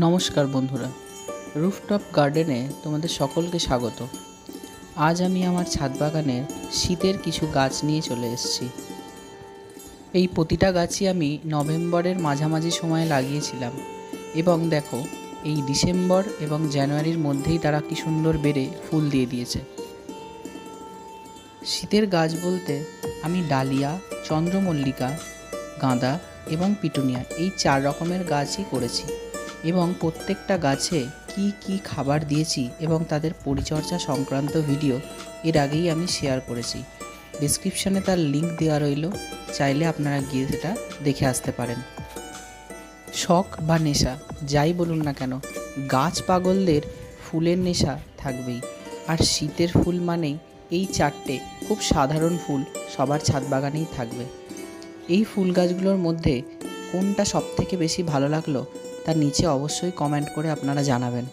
নমস্কার বন্ধুরা, রুফটপ গার্ডেনে তোমাদের সকলকে স্বাগত। আজ আমি আমার ছাদ বাগানের শীতের কিছু গাছ নিয়ে চলে এসেছি। এই প্রতিটা গাছই আমি নভেম্বরের মাঝামাঝি সময়ে লাগিয়েছিলাম এবং দেখো, এই ডিসেম্বর এবং জানুয়ারির মধ্যেই তারা কি সুন্দর বেড়ে ফুল দিয়ে দিয়েছে। শীতের গাছ বলতে আমি ডালিয়া, চন্দ্রমল্লিকা, গাঁদা এবং পিটুনিয়া, এই চার রকমের গাছই করেছি। এবং প্রত্যেকটা গাছে কি কি খাবার দিয়েছি এবং তাদের পরিচর্যা সংক্রান্ত ভিডিও এর আগেই আমি শেয়ার করেছি। ডিসক্রিপশানে তার লিঙ্ক দেওয়া রইল, চাইলে আপনারা গিয়ে সেটা দেখে আসতে পারেন। শখ বা নেশা, যাই বলুন না কেন, গাছ পাগলদের ফুলের নেশা থাকবেই। আর শীতের ফুল মানেই এই চারটে খুব সাধারণ ফুল সবার ছাদ বাগানেই থাকবে। এই ফুল গাছগুলোর মধ্যে কোনটা সবথেকে বেশি ভালো লাগল তা নিচে অবশ্যই কমেন্ট করে আপনারা জানাবেন।